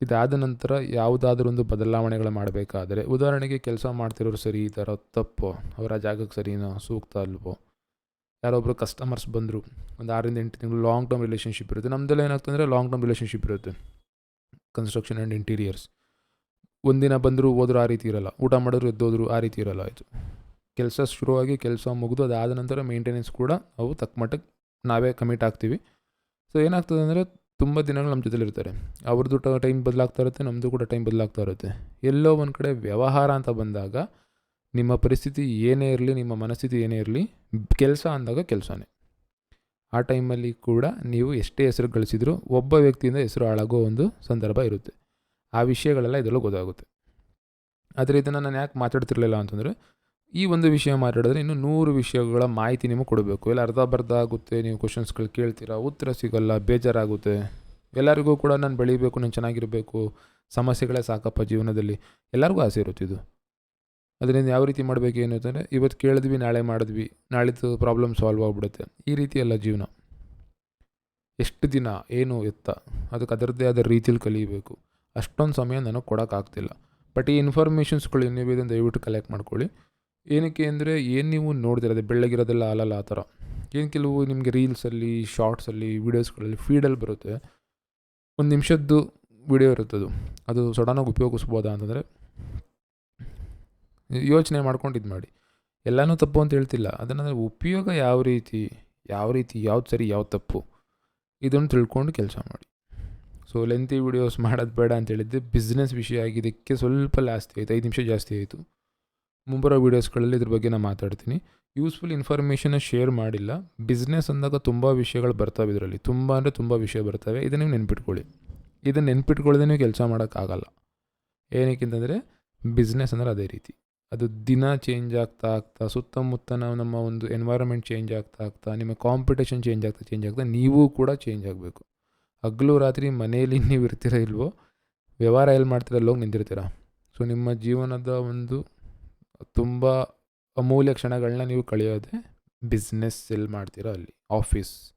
ಇದಾದ ನಂತರ ಯಾವುದಾದ್ರೂ ಒಂದು ಬದಲಾವಣೆಗಳು ಮಾಡಬೇಕಾದರೆ, ಉದಾಹರಣೆಗೆ ಕೆಲಸ ಮಾಡ್ತಿರೋರು ಸರಿ, ಈ ಥರ ತಪ್ಪು, ಅವರ ಜಾಗಕ್ಕೆ ಸರಿನೋ, ಸೂಕ್ತ ಅಲ್ವೋ? ಯಾರೊಬ್ಬರು ಕಸ್ಟಮರ್ಸ್ ಬಂದರು, ಒಂದು ಆರಿಂದ ಎಂಟು ತಿಂಗಳು ಲಾಂಗ್ ಟರ್ಮ್ ರಿಲೇಷನ್ಶಿಪ್ ಇರುತ್ತೆ. ನಮ್ಮದೆಲ್ಲ ಏನಾಗ್ತಂದರೆ ಲಾಂಗ್ ಟರ್ಮ್ ರಿಲೇಷನ್ಶಿಪ್ ಇರುತ್ತೆ. ಕನ್ಸ್ಟ್ರಕ್ಷನ್ ಆ್ಯಂಡ್ ಇಂಟೀರಿಯರ್ಸ್ ಒಂದಿನ ಬಂದರೂ, ಹೋದ್ರು, ಆ ರೀತಿ ಇರಲ್ಲ. ಊಟ ಮಾಡಿದ್ರು, ಎದ್ದೋದ್ರು, ಆ ರೀತಿ ಇರಲ್ಲ ಆಯಿತು ಕೆಲಸ ಶುರುವಾಗಿ ಕೆಲಸ ಮುಗಿದು ಅದಾದ ನಂತರ ಮೇಂಟೆನೆನ್ಸ್ ಕೂಡ ಅವು ತಕ್ಕ ಮಟ್ಟಕ್ಕೆ ನಾವೇ ಕಮಿಟ್ ಆಗ್ತೀವಿ. ಸೊ ಏನಾಗ್ತದೆ ಅಂದರೆ ತುಂಬ ದಿನಗಳು ನಮ್ಮ ಜೊತೆಲಿ ಇರ್ತಾರೆ. ಅವ್ರದ್ದು ಟೈಮ್ ಬದಲಾಗ್ತಾ ಇರುತ್ತೆ ನಮ್ಮದು ಕೂಡ ಟೈಮ್ ಬದಲಾಗ್ತಾ ಇರುತ್ತೆ. ಎಲ್ಲೋ ಒಂದು ಕಡೆ ವ್ಯವಹಾರ ಅಂತ ಬಂದಾಗ, ನಿಮ್ಮ ಪರಿಸ್ಥಿತಿ ಏನೇ ಇರಲಿ, ನಿಮ್ಮ ಮನಸ್ಥಿತಿ ಏನೇ ಇರಲಿ, ಕೆಲಸ ಅಂದಾಗ ಕೆಲಸನೇ. ಆ ಟೈಮಲ್ಲಿ ಕೂಡ ನೀವು ಎಷ್ಟೇ ಹೆಸರು ಗಳಿಸಿದರೂ ಒಬ್ಬ ವ್ಯಕ್ತಿಯಿಂದ ಹೆಸರು ಹಾಳಾಗೋ ಒಂದು ಸಂದರ್ಭ ಇರುತ್ತೆ. ಆ ವಿಷಯಗಳೆಲ್ಲ ಇದರಲ್ಲೂ ಗೊತ್ತಾಗುತ್ತೆ. ಆದರೆ ಇದನ್ನು ನಾನು ಯಾಕೆ ಮಾತಾಡ್ತಿರ್ಲಿಲ್ಲ ಅಂತಂದರೆ ಈ ಒಂದು ವಿಷಯ ಮಾತಾಡಿದ್ರೆ ಇನ್ನು ನೂರು ವಿಷಯಗಳ ಮಾಹಿತಿ ನಿಮಗೆ ಕೊಡಬೇಕು. ಇಲ್ಲ ಅರ್ಧ ಬರ್ಧ ಆಗುತ್ತೆ. ನೀವು ಕ್ವಶನ್ಸ್ಗಳು ಕೇಳ್ತೀರಾ, ಉತ್ತರ ಸಿಗಲ್ಲ, ಬೇಜಾರಾಗುತ್ತೆ. ಎಲ್ಲರಿಗೂ ಕೂಡ ನಾನು ಬೆಳಿಬೇಕು, ನಾನು ಚೆನ್ನಾಗಿರಬೇಕು. ಸಮಸ್ಯೆಗಳೇ ಸಾಕಪ್ಪ ಜೀವನದಲ್ಲಿ. ಎಲ್ಲರಿಗೂ ಆಸೆ ಇರುತ್ತೆ ಇದು. ಅದರಿಂದ ಯಾವ ರೀತಿ ಮಾಡಬೇಕು ಏನು ಅಂತಂದರೆ, ಇವತ್ತು ಕೇಳಿದ್ವಿ, ನಾಳೆ ಮಾಡಿದ್ವಿ. ನಾಳಿದ್ದು ಪ್ರಾಬ್ಲಮ್ ಸಾಲ್ವ್ ಆಗಿಬಿಡುತ್ತೆ. ಈ ರೀತಿ ಎಲ್ಲ ಜೀವನ. ಎಷ್ಟು ದಿನ, ಏನು ಎತ್ತ. ಅದಕ್ಕೆ ಅದರದ್ದೇ ಆದ ರೀತಿಯಲ್ಲಿ ಕಲಿಯಬೇಕು. ಅಷ್ಟೊಂದು ಸಮಯ ನನಗೆ ಕೊಡೋಕ್ಕಾಗ್ತಿಲ್ಲ. ಬಟ್ ಈ ಇನ್ಫಾರ್ಮೇಷನ್ಸ್ಗಳು ಏನಿವೆ ದಯವಿಟ್ಟು ಕಲೆಕ್ಟ್ ಮಾಡ್ಕೊಳ್ಳಿ. ಏನಕ್ಕೆ ಅಂದರೆ ಏನು ನೀವು ನೋಡ್ತಿರೋದು, ಬೆಳ್ಳಗಿರೋದೆಲ್ಲ ಹಾಲಲ್ಲ ಆ ಥರ. ಏನು ಕೆಲವು ನಿಮಗೆ ರೀಲ್ಸಲ್ಲಿ, ಶಾರ್ಟ್ಸಲ್ಲಿ, ವೀಡಿಯೋಸ್ಗಳಲ್ಲಿ ಫೀಡಲ್ಲಿ ಬರುತ್ತೆ. ಒಂದು ನಿಮಿಷದ್ದು ವಿಡಿಯೋ ಇರುತ್ತದು. ಅದು ಸಡನ್ನಾಗಿ ಉಪಯೋಗಿಸ್ಬೋದಾ ಅಂತಂದರೆ, ಯೋಚನೆ ಮಾಡ್ಕೊಂಡು ಇದು ಮಾಡಿ. ಎಲ್ಲನೂ ತಪ್ಪು ಅಂತ ಹೇಳ್ತಿಲ್ಲ. ಅದನ್ನು ಉಪಯೋಗ ಯಾವ ರೀತಿ ಯಾವ ರೀತಿ, ಯಾವ್ದು ಸರಿ, ಯಾವ್ದು ತಪ್ಪು, ಇದನ್ನು ತಿಳ್ಕೊಂಡು ಕೆಲಸ ಮಾಡಿ. ಸೊ ಲೆಂತಿ ವೀಡಿಯೋಸ್ ಮಾಡೋದು ಬೇಡ ಅಂತ ಹೇಳಿದ್ದೆ. ಬಿಸ್ನೆಸ್ ವಿಷಯ ಆಗಿದ್ದಕ್ಕೆ ಸ್ವಲ್ಪ ಜಾಸ್ತಿ ಆಯಿತು, ಐದು ನಿಮಿಷ ಜಾಸ್ತಿ ಆಯಿತು. ಮುಂಬರೋ ವೀಡಿಯೋಸ್ಗಳಲ್ಲಿ ಇದ್ರ ಬಗ್ಗೆ ನಾನು ಮಾತಾಡ್ತೀನಿ. ಯೂಸ್ಫುಲ್ ಇನ್ಫಾರ್ಮೇಷನ್ನ ಶೇರ್ ಮಾಡಿಲ್ಲ. ಬಿಸ್ನೆಸ್ ಅಂದಾಗ ತುಂಬ ವಿಷಯಗಳು ಬರ್ತವೆ ಇದರಲ್ಲಿ. ತುಂಬ ಅಂದರೆ ತುಂಬ ವಿಷಯ ಬರ್ತವೆ. ಇದನ್ನು ನೀವು ನೆನ್ಪಿಟ್ಕೊಳ್ಳಿ. ಇದನ್ನು ನೆನ್ಪಿಟ್ಕೊಳ್ಳದೆ ನೀವು ಕೆಲಸ ಮಾಡೋಕ್ಕಾಗಲ್ಲ. ಏನಕ್ಕೆ ಅಂತಂದರೆ ಬಿಸ್ನೆಸ್ ಅಂದರೆ ಅದೇ ರೀತಿ. ಅದು ದಿನ ಚೇಂಜ್ ಆಗ್ತಾ ಆಗ್ತಾ ಸುತ್ತಮುತ್ತ ನಾವು ನಮ್ಮ ಒಂದು ಎನ್ವೈರನ್ಮೆಂಟ್ ಚೇಂಜ್ ಆಗ್ತಾ ಆಗ್ತಾ, ನಿಮ್ಮ ಕಾಂಪಿಟೇಷನ್ ಚೇಂಜ್ ಆಗ್ತಾ ಚೇಂಜ್ ಆಗ್ತಾ, ನೀವು ಕೂಡ ಚೇಂಜ್ ಆಗಬೇಕು. ಹಗಲು ರಾತ್ರಿ ಮನೆಯಲ್ಲಿ ನೀವು ಇರ್ತೀರ ಇಲ್ವೋ, ವ್ಯವಹಾರ ಎಲ್ಲಿ ಮಾಡ್ತೀರ ಅಲ್ಲೋಗಿ ನಿಂತಿರ್ತೀರ. ಸೊ ನಿಮ್ಮ ಜೀವನದ ಒಂದು ತುಂಬ ಅಮೂಲ್ಯ ಕ್ಷಣಗಳನ್ನ ನೀವು ಕಳೆಯೋದೆ ಬಿಸ್ನೆಸ್ ಎಲ್ಲಿ ಮಾಡ್ತೀರೋ ಅಲ್ಲಿ ಆಫೀಸ್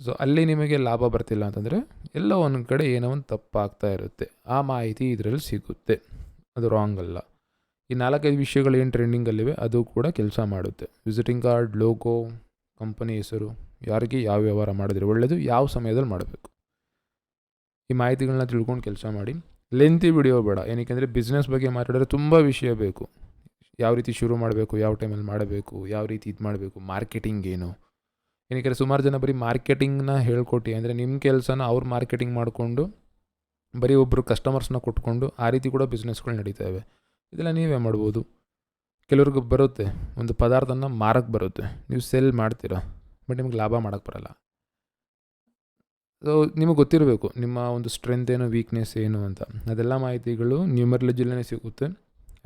ಸೊ ಅಲ್ಲಿ ನಿಮಗೆ ಲಾಭ ಬರ್ತಿಲ್ಲ ಅಂತಂದರೆ, ಎಲ್ಲೋ ಒಂದು ಕಡೆ ಏನೋ ಒಂದು ತಪ್ಪಾಗ್ತಾ ಇರುತ್ತೆ. ಆ ಮಾಹಿತಿ ಇದರಲ್ಲಿ ಸಿಗುತ್ತೆ. ಅದು ರಾಂಗ್ ಅಲ್ಲ. ಈ ನಾಲ್ಕೈದು ವಿಷಯಗಳು ಏನು ಟ್ರೆಂಡಿಂಗಲ್ಲಿವೆ ಅದು ಕೂಡ ಕೆಲಸ ಮಾಡುತ್ತೆ. ವಿಸಿಟಿಂಗ್ ಕಾರ್ಡ್ ಲೋಗೋ ಕಂಪನಿ ಹೆಸರು, ಯಾರಿಗೆ ಯಾವ ವ್ಯವಹಾರ ಮಾಡಿದ್ರೆ ಒಳ್ಳೆಯದು ಯಾವ ಸಮಯದಲ್ಲಿ ಮಾಡಬೇಕು. ಈ ಮಾಹಿತಿಗಳನ್ನ ತಿಳ್ಕೊಂಡು ಕೆಲಸ ಮಾಡಿ. ಲೆಂತಿ ವಿಡಿಯೋ ಬೇಡ. ಏನಕ್ಕೆ ಅಂದರೆ ಬಿಸ್ನೆಸ್ ಬಗ್ಗೆ ಮಾತಾಡಿದ್ರೆ ತುಂಬ ವಿಷಯ ಬೇಕು. ಯಾವ ರೀತಿ ಶುರು ಮಾಡಬೇಕು, ಯಾವ ಟೈಮಲ್ಲಿ ಮಾಡಬೇಕು, ಯಾವ ರೀತಿ ಇದು ಮಾಡಬೇಕು ಮಾರ್ಕೆಟಿಂಗ್ ಏನು? ಏನಕ್ಕೆ ಸುಮಾರು ಜನ ಬರೀ ಮಾರ್ಕೆಟಿಂಗ್ನ ಹೇಳ್ಕೊಟ್ಟು, ಅಂದರೆ ನಿಮ್ಮ ಕೆಲಸನ ಅವ್ರು ಮಾರ್ಕೆಟಿಂಗ್ ಮಾಡಿಕೊಂಡು, ಬರೀ ಒಬ್ಬರು ಕಸ್ಟಮರ್ಸ್ನ ಕೊಟ್ಕೊಂಡು ಆ ರೀತಿ ಕೂಡ ಬಿಸ್ನೆಸ್ಗಳು ನಡೀತವೆ ಇದೆಲ್ಲ ನೀವೇ ಮಾಡ್ಬೋದು. ಕೆಲವ್ರಿಗೆ ಬರುತ್ತೆ, ಒಂದು ಪದಾರ್ಥನ ಮಾರಕ್ಕೆ ಬರುತ್ತೆ. ನೀವು ಸೆಲ್ ಮಾಡ್ತೀರಾ ಬಟ್ ನಿಮ್ಗೆ ಲಾಭ ಮಾಡೋಕ್ಕೆ ಬರಲ್ಲ. ಸೊ ನಿಮಗೆ ಗೊತ್ತಿರಬೇಕು, ನಿಮ್ಮ ಒಂದು ಸ್ಟ್ರೆಂತ್ ಏನು ವೀಕ್ನೆಸ್ ಏನು ಅಂತ. ಅದೆಲ್ಲ ಮಾಹಿತಿಗಳು ನ್ಯೂಮರ್ಲಜಿಲೇ ಸಿಗುತ್ತೆ.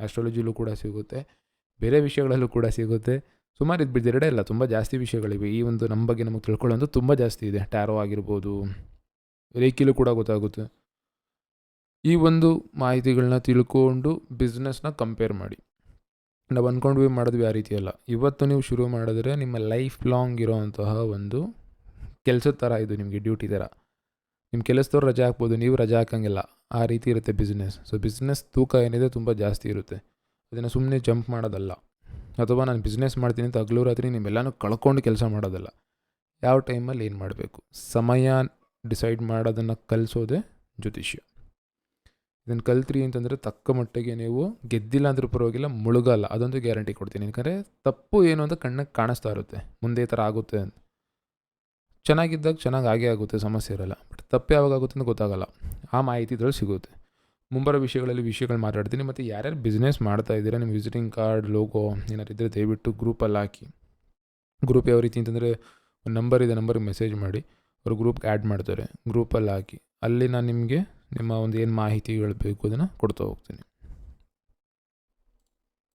ಆಸ್ಟ್ರಾಲಜಿಲೂ ಕೂಡ ಸಿಗುತ್ತೆ, ಬೇರೆ ವಿಷಯಗಳಲ್ಲೂ ಕೂಡ ಸಿಗುತ್ತೆ. ಸುಮಾರು ಇದು ಬಿದ್ದೆರಡೇ ಇಲ್ಲ ತುಂಬ ಜಾಸ್ತಿ ವಿಷಯಗಳಿವೆ. ಈ ಒಂದು ನಮ್ಮ ಬಗ್ಗೆ ನಮಗೆ ತಿಳ್ಕೊಳ್ಳೋದು ತುಂಬ ಜಾಸ್ತಿ ಇದೆ. ಟ್ಯಾರೋ ಆಗಿರ್ಬೋದು, ರೇಖಿಲೂ ಕೂಡ ಗೊತ್ತಾಗುತ್ತೆ. ಈ ಒಂದು ಮಾಹಿತಿಗಳನ್ನ ತಿಳ್ಕೊಂಡು ಬಿಸ್ನೆಸ್ನ ಕಂಪೇರ್ ಮಾಡಿ. ನಾವು ಅಂದ್ಕೊಂಡ್ವಿ ಮಾಡಿದ್ವಿ ಆ ರೀತಿ ಅಲ್ಲ. ಇವತ್ತು ನೀವು ಶುರು ಮಾಡಿದ್ರೆ ನಿಮ್ಮ ಲೈಫ್ ಲಾಂಗ್ ಇರೋವಂತಹ ಒಂದು ಕೆಲಸದ ಥರ ಇದು ನಿಮಗೆ ಡ್ಯೂಟಿ ಥರ ನಿಮ್ಮ ಕೆಲಸದವ್ರು ರಜೆ ಹಾಕ್ಬೋದು, ನೀವು ರಜೆ ಹಾಕೋಂಗಿಲ್ಲ. ಆ ರೀತಿ ಇರುತ್ತೆ ಬಿಸ್ನೆಸ್ ಸೊ ಬಿಸ್ನೆಸ್ ತೂಕ ಏನಿದೆ ತುಂಬ ಜಾಸ್ತಿ ಇರುತ್ತೆ. ಅದನ್ನು ಸುಮ್ಮನೆ ಜಂಪ್ ಮಾಡೋದಲ್ಲ. ಅಥವಾ ನಾನು ಬಿಸ್ನೆಸ್ ಮಾಡ್ತೀನಿ ಅಂತ ಹಗಲು ರಾತ್ರಿ ನಿಮ್ಮೆಲ್ಲನೂ ಕಳ್ಕೊಂಡು ಕೆಲಸ ಮಾಡೋದಲ್ಲ. ಯಾವ ಟೈಮಲ್ಲಿ ಏನು ಮಾಡಬೇಕು? ಸಮಯ ಡಿಸೈಡ್ ಮಾಡೋದನ್ನು ಕಲಿಸೋದೇ ಜ್ಯೋತಿಷ್ಯ. ಇದನ್ನು ಕಲ್ತ್ರಿ ಅಂತಂದರೆ ತಕ್ಕ ಮಟ್ಟಿಗೆ ನೀವು ಗೆದ್ದಿಲ್ಲ ಅಂದ್ರೂ ಪರವಾಗಿಲ್ಲ, ಮುಳುಗಲ್ಲ. ಅದೊಂದು ಗ್ಯಾರಂಟಿ ಕೊಡ್ತೀನಿ. ಯಾಕಂದರೆ ತಪ್ಪು ಏನು ಅಂತ ಕಣ್ಣಿಗೆ ಕಾಣಿಸ್ತಾ ಇರುತ್ತೆ. ಮುಂದೆ ಥರ ಆಗುತ್ತೆ ಅಂತ. ಚೆನ್ನಾಗಿದ್ದಾಗ ಚೆನ್ನಾಗಿ ಆಗೇ ಆಗುತ್ತೆ, ಸಮಸ್ಯೆ ಇರಲ್ಲ. ಬಟ್ ತಪ್ಪು ಯಾವಾಗ ಆಗುತ್ತೆ ಅಂತ ಗೊತ್ತಾಗಲ್ಲ. ಆ ಮಾಹಿತಿ ಇದರಲ್ಲಿ ಸಿಗುತ್ತೆ. ಮುಂಬರೋ ವಿಷಯಗಳಲ್ಲಿ ವಿಷಯಗಳು ಮಾತಾಡ್ತೀನಿ. ಮತ್ತು ಯಾರ್ಯಾರು ಬಿಸ್ನೆಸ್ ಮಾಡ್ತಾ ಇದ್ದೀರಾ ನಿಮ್ಮ ವಿಸಿಟಿಂಗ್ ಕಾರ್ಡ್ ಲೋಗೋ ಏನಾರು ಇದ್ದರೆ ದಯವಿಟ್ಟು ಗ್ರೂಪಲ್ಲಿ ಹಾಕಿ. ಗ್ರೂಪ್ ಯಾವ ರೀತಿ ಅಂತಂದರೆ ಒಂದು ನಂಬರ್ ಇದೆ ನಂಬರ್ಗೆ ಮೆಸೇಜ್ ಮಾಡಿ. ಅವ್ರು ಗ್ರೂಪ್ಗೆ ಆ್ಯಡ್ ಮಾಡ್ತಾರೆ. ಗ್ರೂಪಲ್ಲಿ ಹಾಕಿ. ಅಲ್ಲಿ ನಾನು ನಿಮಗೆ ನಿಮ್ಮ ಒಂದು ಏನು ಮಾಹಿತಿಗಳು ಬೇಕು ಅದನ್ನು ಕೊಡ್ತಾ ಹೋಗ್ತೀನಿ.